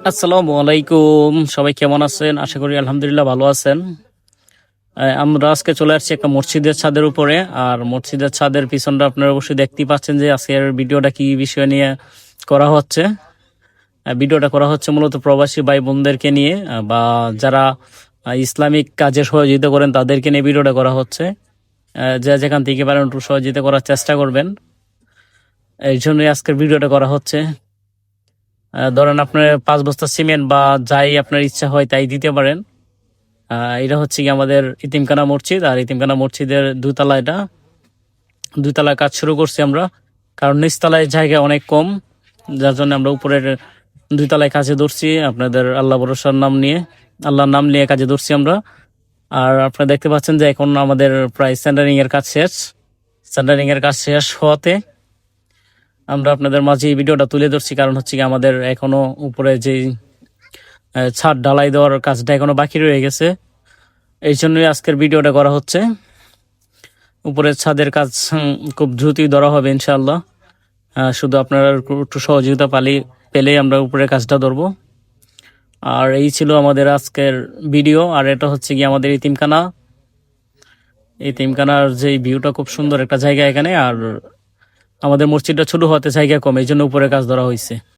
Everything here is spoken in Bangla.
আসসালামু আলাইকুম। সবাই কেমন আছেন? আশা করি আলহামদুলিল্লাহ ভালো আছেন। আমরা আজকে চলে আসছি একটা মসজিদের ছাদের উপরে। আর মসজিদের ছাদের পিছনটা আপনারা অবশ্যই দেখতেই পাচ্ছেন যে আজকের ভিডিওটা কি বিষয় নিয়ে করা হচ্ছে। ভিডিওটা করা হচ্ছে মূলত প্রবাসী ভাই বোনদেরকে নিয়ে বা যারা ইসলামিক কাজে সহযোগিতা করেন তাদেরকে নিয়ে ভিডিওটা করা হচ্ছে। যে যেখান থেকে পারেন একটু সহযোগিতা করার চেষ্টা করবেন। এই জন্যই আজকের ভিডিওটা করা হচ্ছে। ধরেন আপনার পাঁচ বস্তা সিমেন্ট বা যাই আপনার ইচ্ছা হয় তাই দিতে পারেন। এটা হচ্ছে কি আমাদের ইতিমখানা মসজিদ, আর ইতিমখানা মসজিদের দুতলা এটা। দুতলায় কাজ শুরু করছি আমরা, কারণ নিচতলায় জায়গা অনেক কম, যার জন্য আমরা উপরের দুইতলায় কাজে ধরছি, আপনাদের আল্লাহ ভরসার নাম নিয়ে, আল্লাহর নাম নিয়ে কাজে ধরছি আমরা। আর আপনারা দেখতে পাচ্ছেন যে এখন আমাদের প্রায় সেন্টারিং এর কাজ শেষ। সেন্টারিং এর কাজ শেষ হওয়াতে আমরা আপনাদের মাঝে এই ভিডিওটা তুলে ধরছি, কারণ হচ্ছে কি আমাদের এখনও উপরে যে ছাদ ঢালাই দেওয়ার কাজটা এখনও বাকি রয়ে গেছে। এই জন্যই আজকের ভিডিওটা করা হচ্ছে। উপরের ছাদের কাজ খুব দ্রুতই ধরা হবে ইনশাআল্লাহ। শুধু আপনারা একটু সহযোগিতা পালি, পেলেই আমরা উপরের কাজটা ধরবো। আর এই ছিল আমাদের আজকের ভিডিও, আর এটা হচ্ছে কি আমাদের ইতিমখানা ইতিমখানার যে ভিউটা খুব সুন্দর একটা জায়গা এখানে, আর আমাদের মসজিদটা ছোট হতে জায়গা কম এই জন্য উপরে কাজ ধরা হয়েছে।